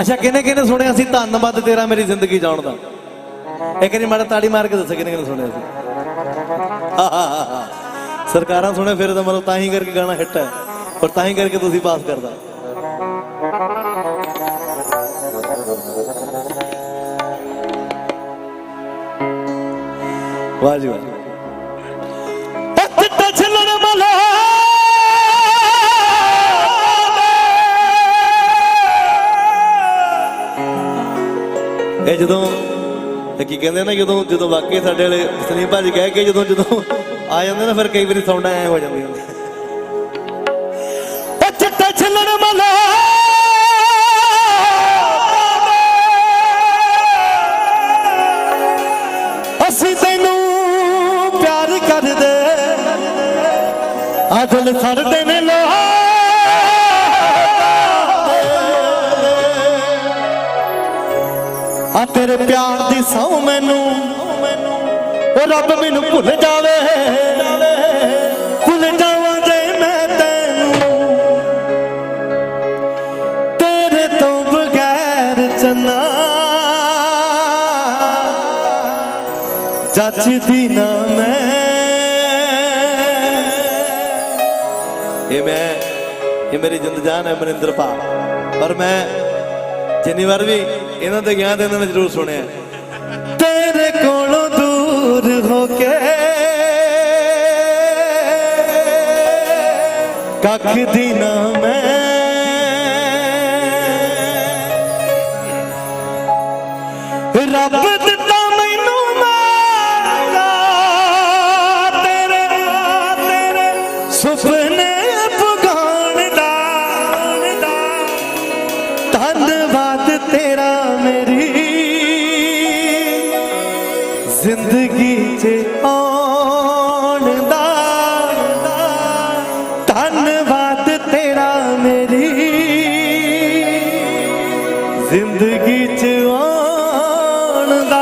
ਅੱਛਾ, ਕਿਹਨੇ ਕਿਹਨੇ ਸੁਣਿਆ ਸੀ, ਧੰਨਵਾਦ ਤੇਰਾ ਮੇਰੀ ਜ਼ਿੰਦਗੀ ਜਾਣ ਦਾ? ਇੱਕ ਨਹੀਂ ਮਾੜਾ ਤਾੜੀ ਮਾਰ ਕੇ ਦੱਸੋ, ਕਿਹਨੇ ਕਿਹਨੇ ਸੁਣਿਆ ਸੀ? ਸਰਕਾਰਾਂ ਸੁਣੇ ਫਿਰ ਤਾਂ ਮਤਲਬ ਤਾਂ ਹੀ ਕਰਕੇ ਗਾਣਾ ਹਿੱਟ ਹੈ ਪਰ ਤਾਂ ਹੀ ਕਰਕੇ ਤੁਸੀਂ ਪਾਸ ਕਰਦਾ। ਵਾਹ ਜੀ ਵਾਹ। ਇਹ ਜਦੋਂ, ਇਹ ਕੀ ਕਹਿੰਦੇ ਨੇ, ਜਦੋਂ ਜਦੋਂ ਵਾਕਈ ਸਾਡੇ ਵਾਲੇ ਸਲੀਮ ਭਾਜੀ ਕਹਿ ਕੇ ਜਦੋਂ ਜਦੋਂ ਆ ਜਾਂਦੇ ਨਾ, ਫਿਰ ਕਈ ਵਾਰੀ ਸੌਂਡਾ ਐ ਹੋ ਜਾਂਦੀਆਂ ਨੇ ਉਹ ਚਿੱਟਾ ਛਿੱਲਣ ਮਲਾ। ਅਸੀਂ ਤੈਨੂੰ ਪਿਆਰ ਕਰਦੇ। ਆਦਲ ਛੱਡਦੇ ਨੇ ਲੋਹਾ ਤੇਰੇ ਪਿਆਰ ਦੀ ਸੌ ਮੈਨੂੰ। ਉਹ ਰੱਬ ਮੈਨੂੰ ਭੁੱਲ ਜਾਵੇ। ਭੁੱਲ ਜਾਵਾਂ ਜੇ ਮੈਂ ਤੈਨੂੰ। ਤੇਰੇ ਤੋਂ ਬਗੈਰ ਚੰਨਾ ਜੱਜਦੀ ਨਾ ਮੈਂ। ਇਹ ਮੈਂ, ਇਹ ਮੇਰੀ ਜਿੰਦ ਜਾਨ ਹੈ ਮਨਿੰਦਰ ਭਾ ਪਰ ਮੈਂ ਜਿੰਨੀ ਵਾਰ ਵੀ ਇਹਨਾਂ ਦੇ ਗਿਆ ਤੇ ਇਹਨਾਂ ਨੇ ਜ਼ਰੂਰ ਸੁਣਿਆ। ਤੇਰੇ ਕੋਲੋਂ ਦੂਰ ਹੋ ਕੇ ਕੱਖ ਦੀ ਨਾ ਮੈਂ ਰੱਬ ਦਿੱਤਾ ਧੰਨਵਾਦ ਤੇਰਾ ਮੇਰੀ। ਜ਼ਿੰਦਗੀ 'ਚ ਆਉਣ ਦਾ।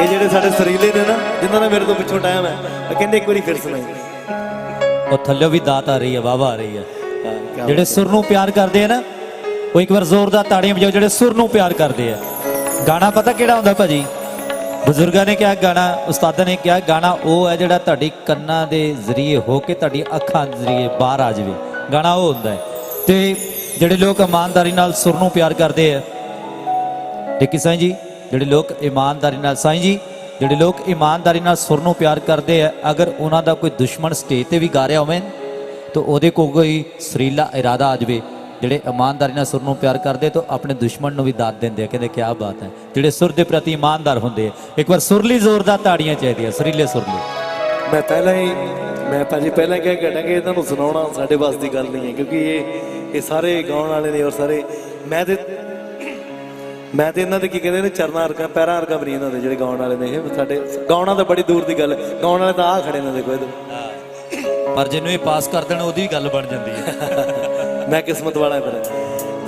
ਇਹ ਜਿਹੜੇ ਸਾਡੇ ਸਰੀਲੇ ਨੇ ਨਾ ਜਿਨ੍ਹਾਂ ਦਾ ਮੇਰੇ ਤੋਂ ਪਿੱਛੋਂ ਟਾਈਮ ਹੈ ਕਹਿੰਦੇ ਇੱਕ ਵਾਰੀ ਫਿਰ ਸੁਣਾਈ। ਉਹ ਥੱਲੇ ਵੀ ਦਾਤ ਆ ਰਹੀ ਹੈ ਵਾਵਾ ਆ ਰਹੀ ਹੈ। ਜਿਹੜੇ ਸੁਰ ਨੂੰ ਪਿਆਰ ਕਰਦੇ ਆ ਨਾ ਉਹ ਇੱਕ ਵਾਰ ਜ਼ੋਰਦਾਰ ਤਾੜੀਆਂ ਵਜਾਓ ਜਿਹੜੇ ਸੁਰ ਨੂੰ ਪਿਆਰ ਕਰਦੇ ਆ। ਗਾਣਾ ਪਤਾ ਕਿਹੜਾ ਹੁੰਦਾ ਭਾਜੀ? ਬਜ਼ੁਰਗਾਂ ਨੇ ਕਿਹਾ, ਗਾਣਾ, ਉਸਤਾਦਾਂ ਨੇ ਕਿਹਾ, ਗਾਣਾ ਉਹ ਹੈ ਜਿਹੜਾ ਤੁਹਾਡੀ ਕੰਨਾਂ ਦੇ ਜ਼ਰੀਏ ਹੋ ਕੇ ਤੁਹਾਡੀ ਅੱਖਾਂ ਦੇ ਜ਼ਰੀਏ ਬਾਹਰ ਆ ਜਾਵੇ। ਗਾਣਾ ਉਹ ਹੁੰਦਾ ਹੈ। ਤੇ ਜਿਹੜੇ ਲੋਕ ਇਮਾਨਦਾਰੀ ਨਾਲ ਸੁਰ ਨੂੰ ਪਿਆਰ ਕਰਦੇ ਆ, ਦੇਖੀ ਸਾਈਂ ਜੀ, ਜਿਹੜੇ ਲੋਕ ਇਮਾਨਦਾਰੀ ਨਾਲ, ਸਾਈਂ ਜੀ, ਜਿਹੜੇ ਲੋਕ ਇਮਾਨਦਾਰੀ ਨਾਲ ਸੁਰ ਨੂੰ ਪਿਆਰ ਕਰਦੇ ਆ, ਅਗਰ ਉਹਨਾਂ ਦਾ ਕੋਈ ਦੁਸ਼ਮਣ ਸਟੇਜ ਤੇ ਵੀ ਗਾ ਰਿਹਾ ਹੋਵੇ, ਤਾਂ ਉਹਦੇ ਕੋਲ ਕੋਈ ਸਰੀਲਾ ਇਰਾਦਾ ਆ ਜਾਵੇ। ਜਿਹੜੇ ਇਮਾਨਦਾਰੀ ਨਾਲ ਸੁਰ ਨੂੰ ਪਿਆਰ ਕਰਦੇ ਤਾਂ ਆਪਣੇ ਦੁਸ਼ਮਣ ਨੂੰ ਵੀ ਦਾਤ ਦਿੰਦੇ ਆ ਕਹਿੰਦੇ ਕੀ ਬਾਤ ਹੈ। ਜਿਹੜੇ ਸੁਰ ਦੇ ਪ੍ਰਤੀ ਇਮਾਨਦਾਰ ਹੁੰਦੇ ਆ ਇੱਕ ਵਾਰ ਸੁਰਲੀ ਜ਼ੋਰਦਾਰ ਤਾੜੀਆਂ ਚਾਹੀਦੀਆਂ ਸਰੀਲੇ ਸੁਰਲੀ। ਮੈਂ ਪਹਿਲਾਂ ਹੀ ਮੈਂ ਭਾਜੀ ਪਹਿਲਾਂ ਕਹਿ ਹਟਾਂ ਕਿ ਇਹਨਾਂ ਨੂੰ ਸੁਣਾਉਣਾ ਸਾਡੇ ਵਾਸ ਦੀ ਗੱਲ ਨਹੀਂ ਹੈ ਕਿਉਂਕਿ ਇਹ ਇਹ ਸਾਰੇ ਗਾਉਣ ਵਾਲੇ ਨੇ ਔਰ ਸਾਰੇ ਮੈਂ ਤੇ ਮੈਂ ਤੇ ਇਹਨਾਂ ਦੇ ਕੀ ਕਹਿੰਦੇ ਨੇ ਚਰਨਾਂ ਅਰਕਾਂ ਪੈਰਾਂ ਅਰਕਾਂ ਬਣੀ ਇਹਨਾਂ ਦੇ ਜਿਹੜੇ ਗਾਉਣ ਵਾਲੇ ਨੇ ਇਹ ਸਾਡੇ ਗਾਉਣਾ ਤਾਂ ਬੜੀ ਦੂਰ ਦੀ ਗੱਲ ਹੈ। ਗਾਉਣ ਵਾਲੇ ਤਾਂ ਆ ਖੜੇ ਨੇ ਦੇਖੋ ਇਹਦੇ ਪਰ ਜਿਹਨੂੰ ਇਹ ਪਾਸ ਕਰ ਦੇਣ ਉਹਦੀ ਵੀ ਗੱਲ ਬਣ ਜਾਂਦੀ ਹੈ। ਮੈਂ ਕਿਸਮਤ ਵਾਲਾ ਫਿਰ।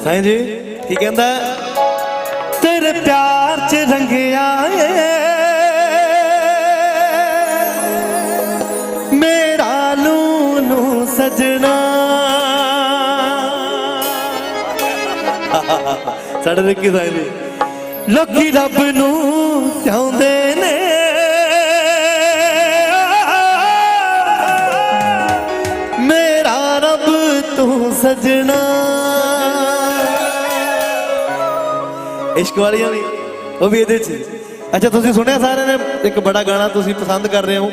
ਸਾਈਂ ਜੀ ਕੀ ਕਹਿੰਦਾ? ਤੇਰੇ ਪਿਆਰ 'ਚ ਰੰਗਿਆ ਏ। ਮੇਰਾ ਲੂਨੂ ਸਜਣਾ। ਸਾਡੇ ਰਿੱਕੀ ਸਾਈਂ ਜੀ। ਲੋਕੀ ਰੱਬ ਨੂੰ ਚਾਹੁੰਦੇ ਨੇ। ਸਜਣਾ। ਇਸ਼ਕ ਵਾਲੀਆਂ ਵੀ, ਉਹ ਵੀ ਇਹਦੇ ਚ। ਅੱਛਾ, ਤੁਸੀਂ ਸੁਣਿਆ ਸਾਰਿਆਂ ਨੇ? ਇੱਕ ਬੜਾ ਗਾਣਾ ਤੁਸੀਂ ਪਸੰਦ ਕਰ ਰਹੇ ਹੋ।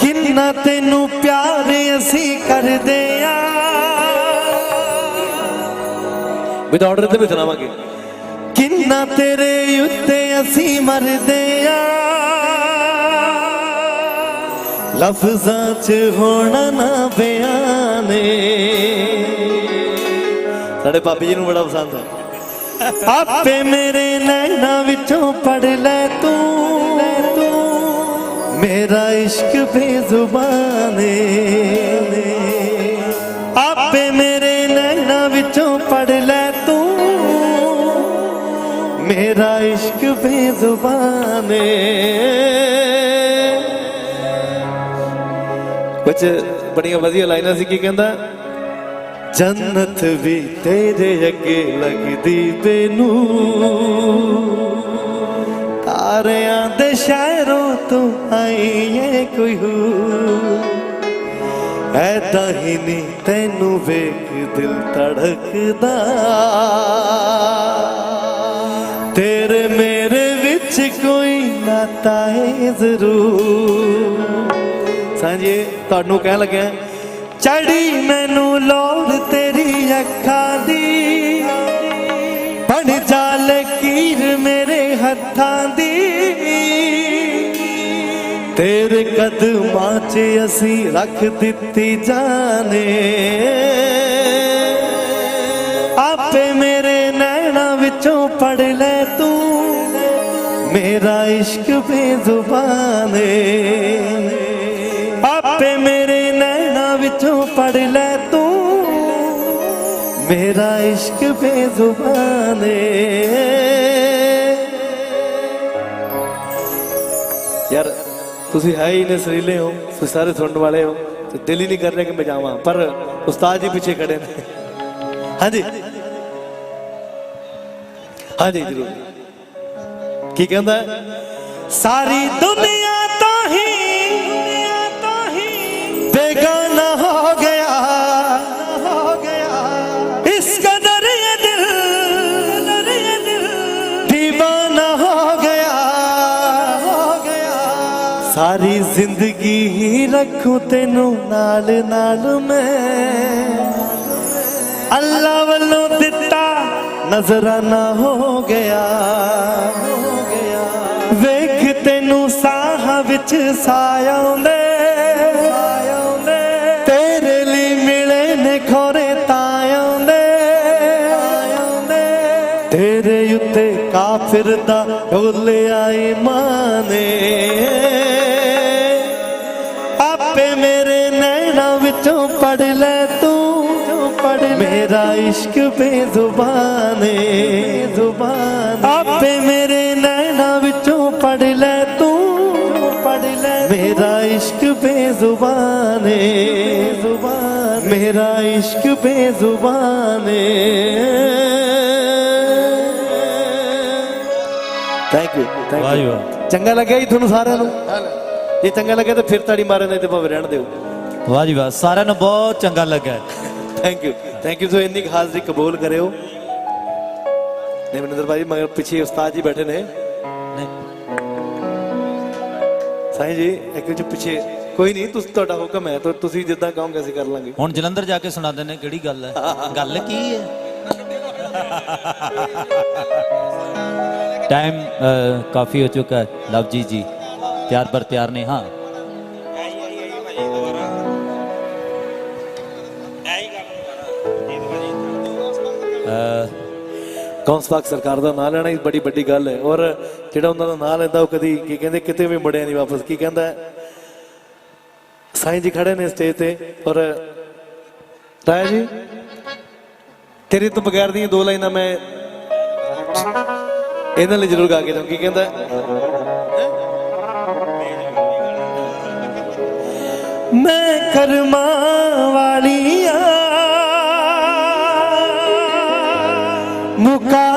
ਕਿੰਨਾ ਤੈਨੂੰ ਪਿਆਰ ਅਸੀਂ ਕਰਦੇ ਆ। ਵਿਦ ਆਰਡਰ ਤੇ ਵੀ ਸੁਣਾਵਾਂਗੇ। ਕਿੰਨਾ ਤੇਰੇ ਉੱਤੇ ਅਸੀਂ ਮਰਦੇ ਆ। ਲਫ਼ਜ਼ਾਂ 'ਚ ਹੋਣਾ ਨਾ ਬਿਆਨੇ ਸਾਡੇ ਪਾਪੀ ਜੀ ਨੂੰ ਬੜਾ ਪਸੰਦ ਹੈ ਆਪੇ ਮੇਰੇ ਨੈਣਾ ਵਿੱਚੋਂ ਪੜ ਲੈ ਤੂੰ। ਤੂੰ ਮੇਰਾ ਇਸ਼ਕ ਬੇਜ਼ੁਬਾਨੇ ਆਪੇ ਮੇਰੇ ਨੈਣਾ ਵਿੱਚੋਂ ਪੜ ਲੈ ਤੂੰ। ਮੇਰਾ ਇਸ਼ਕ ਬੇਜ਼ੁਬਾਨੇ ਵਿੱਚ ਬੜੀਆਂ ਵਧੀਆ ਲਾਈਨਾਂ ਸੀ, ਕੀ ਕਹਿੰਦਾ? ਜੰਨਤ ਵੀ ਤੇਰੇ ਅੱਗੇ ਲੱਗਦੀ ਬੇਨੂੰ ਤਾਰਿਆਂ ਦੇ ਸ਼ਹਿਰੋਂ ਤੂੰ ਆਈ ਏ ਕੋਈ ਹੂ ਐਦਾਂ ਹੀ ਨਹੀਂ ਤੈਨੂੰ ਵੇਖ ਦਿਲ ਧੜਕਦਾ। ਤੇਰੇ ਮੇਰੇ ਵਿੱਚ ਕੋਈ ਨਾਤਾ ਹੈ ਜ਼ਰੂਰ। ਸਾਂਝੇ ਤੁਹਾਨੂੰ ਕਹਿਣ ਲੱਗਿਆ ਚੜੀ ਮੈਨੂੰ ਲੋੜ ਤੇਰੀ ਅੱਖਾਂ ਦੀ। ਬਣ ਜਾ ਲਕੀਰ ਮੇਰੇ ਹੱਥਾਂ ਦੀ। ਤੇਰੇ ਕਦਮਾਂ 'ਚ ਅਸੀਂ ਰੱਖ ਦਿੱਤੀ ਜਾਨੇ। ਆਪੇ ਮੇਰੇ ਨੈਣਾ ਵਿੱਚੋਂ ਪੜ ਲੈ ਤੂੰ। ਮੇਰਾ ਇਸ਼ਕ ਬੇਜ਼ੁਬਾਨ। ਏ ਆਪੇ ਮੇਰੇ ਨੈਣਾ ਵਿੱਚੋਂ ਪੜ ਲੈ ਤੂੰ। ਮੇਰਾ ਇਸ਼ਕ ਬੇਜ਼ੁਬਾਨ। ਏ ਯਾਰ, ਤੁਸੀਂ ਹੈ ਹੀ ਨੇ ਹੋ, ਤੁਸੀਂ ਸਾਰੇ ਸੁਣਨ ਵਾਲੇ ਹੋ, ਤੇ ਦਿਲ ਹੀ ਨਹੀਂ ਕਰ ਰਿਹਾ ਕਿ ਮੈਂ ਜਾਵਾਂ, ਪਰ ਉਸਤਾਦ ਜੀ ਪਿੱਛੇ ਖੜੇ ਨੇ। ਹਾਂਜੀ। ਹਾਂਜੀ, ਜਰੂਰ। ਕੀ ਕਹਿੰਦਾ ਸਾਰੀ ਦੁਨੀਆ ਸਾਰੀ ਜ਼ਿੰਦਗੀ ਹੀ ਰੱਖੂ ਤੈਨੂੰ ਨਾਲ ਨਾਲ ਮੈਂ। ਅੱਲਾ ਵੱਲੋਂ ਦਿੱਤਾ ਨਜ਼ਰਾਨਾ ਹੋ ਗਿਆ। ਵੇਖ ਤੈਨੂੰ ਸਾਹ ਵਿੱਚ ਸਾਇਆਉਂਦੇ ਸਾਇਆਉਂਦੇ ਤੇਰੇ ਲਈ ਮਿਲੇ ਨੇ ਖੋਰੇ ਤਾਂ ਆਉਂਦੇ। ਤੇਰੇ ਉੱਤੇ ਕਾਫਿਰ ਦਾ ਢੋਲਿਆ ਈਮਾਨੇ। ਵਿੱਚੋਂ ਪੜ ਲੈ ਤੂੰ ਪੜ ਮੇਰਾ ਇਸ਼ਕ ਬੇਜ਼ੁਬਾਨ ਜ਼ੁਬਾਨ ਆਪੇ ਮੇਰੇ ਨੈਣਾ ਵਿੱਚੋਂ ਪੜ ਲੈ ਤੂੰ ਪੜ ਲੈ। ਮੇਰਾ ਇਸ਼ਕ ਬੇਜ਼ੁਬਾਨ ਜ਼ੁਬਾਨ ਮੇਰਾ ਇਸ਼ਕ ਬੇਜ਼ੁਬਾਨ ਥੈਂਕ ਯੂ ਥੈਂਕ ਯੂ ਵਾਹ। ਚੰਗਾ ਲੱਗਿਆ ਜੀ ਤੁਹਾਨੂੰ ਸਾਰਿਆਂ ਨੂੰ? ਜੇ ਚੰਗਾ ਲੱਗਿਆ ਤਾਂ ਫਿਰ ਤਾੜੀ ਮਾਰਨ ਨਹੀਂ ਤੇ ਭਾਵੇਂ ਰਹਿਣ ਦਿਓ। ਵਾਹ ਜੀ ਵਾਹ ਸਾਰਿਆਂ ਨੂੰ ਬਹੁਤ ਚੰਗਾ ਲੱਗਾ ਥੈਂਕ ਯੂ ਥੈਂਕ ਯੂ ਸੋ ਇੰਨੀ ਕੁ ਹਾਜ਼ਰੀ ਕਬੂਲ ਕਰਿਓ ਨਿਮਨਿੰਦਰ ਭਾਈ ਮਗਰ ਪਿੱਛੇ ਉਸਤਾਦ ਜੀ ਬੈਠੇ ਨੇ ਨਹੀਂ, ਸਾਈਂ ਜੀ ਇੱਕ ਵਿੱਚ ਪਿੱਛੇ ਕੋਈ ਨਹੀਂ ਤੁਸੀਂ ਤੁਹਾਡਾ ਹੁਕਮ ਹੈ ਤਾਂ ਤੁਸੀਂ ਜਿੱਦਾਂ ਕਹੋਗੇ ਅਸੀਂ ਕਰ ਲਾਂਗੇ ਹੁਣ ਜਲੰਧਰ ਜਾ ਕੇ ਸੁਣਾ ਦਿੰਦੇ ਕਿਹੜੀ ਗੱਲ ਹੈ ਗੱਲ ਕੀ ਹੈ ਟਾਈਮ ਅ, ਕਾਫੀ ਹੋ ਚੁੱਕਾ ਹੈ ਲਵਜੀ ਜੀ ਤਿਆਰ ਪਰ ਤਿਆਰ ਨੇ ਕੌਂਸਵਾਕ ਸਰਕਾਰ ਦਾ ਨਾਂ ਲੈਣਾ ਹੀ ਬੜੀ ਵੱਡੀ ਗੱਲ ਹੈ। ਔਰ ਜਿਹੜਾ ਉਹਨਾਂ ਦਾ ਨਾਂ ਲੈਂਦਾ, ਉਹ ਕਦੀ ਕੀ ਕਹਿੰਦੇ, ਕਿਤੇ ਵੀ ਮੁੜਿਆ ਨਹੀਂ ਵਾਪਸ। ਕੀ ਕਹਿੰਦਾ ਹੈ? ਸਾਈਂ ਜੀ ਖੜੇ ਨੇ ਸਟੇਜ ਤੇ। ਔਰ ਰਾਇਆ ਜੀ, ਤੇਰੇ ਤੋਂ ਬਗੈਰ ਦੀਆਂ ਦੋ ਲਾਈਨਾਂ ਮੈਂ ਇਹਨਾਂ ਲਈ ਜ਼ਰੂਰ ਗਾ ਕੇ ਦਊਂ ਕੀ ਕਹਿੰਦਾ ਮੈਂ ਕਰਮਾਂ ਵਾਲੀਆਂ মুকা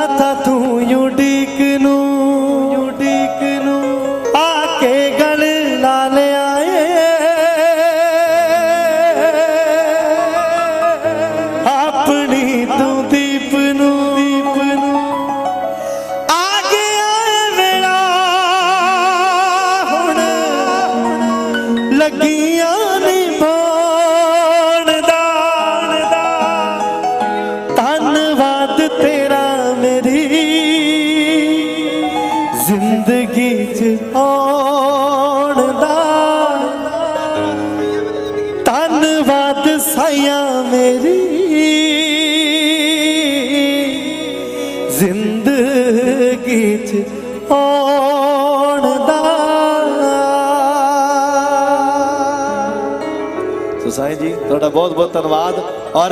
ਸਾਈਂ ਜੀ। ਤੁਹਾਡਾ ਬਹੁਤ ਬਹੁਤ ਧੰਨਵਾਦ। ਔਰ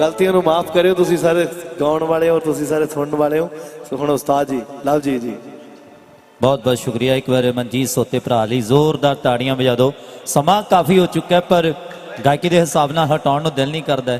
ਗਲਤੀਆਂ ਨੂੰ ਮਾਫ ਕਰਿਓ ਤੁਸੀਂ ਸਾਰੇ ਗਾਉਣ ਵਾਲੇ ਹੋ ਤੁਸੀਂ ਸਾਰੇ ਸੁਣਨ ਵਾਲੇ ਹੋ। ਸੋ ਹੁਣ ਉਸਤਾਦ ਜੀ ਲਵ ਜੀ ਜੀ। ਬਹੁਤ ਬਹੁਤ ਸ਼ੁਕਰੀਆ ਇੱਕ ਵਾਰ ਮਨਜੀਤ ਸੋਤੇ ਭਰਾ ਲਈ। ਜ਼ੋਰਦਾਰ ਤਾੜੀਆਂ ਵਜਾ ਦਿਓ। ਸਮਾਂ ਕਾਫੀ ਹੋ ਚੁੱਕਾ ਹੈ ਪਰ ਗਾਇਕੀ ਦੇ ਹਿਸਾਬ ਨਾਲ ਹਟਾਉਣ ਨੂੰ ਦਿਲ ਨਹੀਂ ਕਰਦਾ।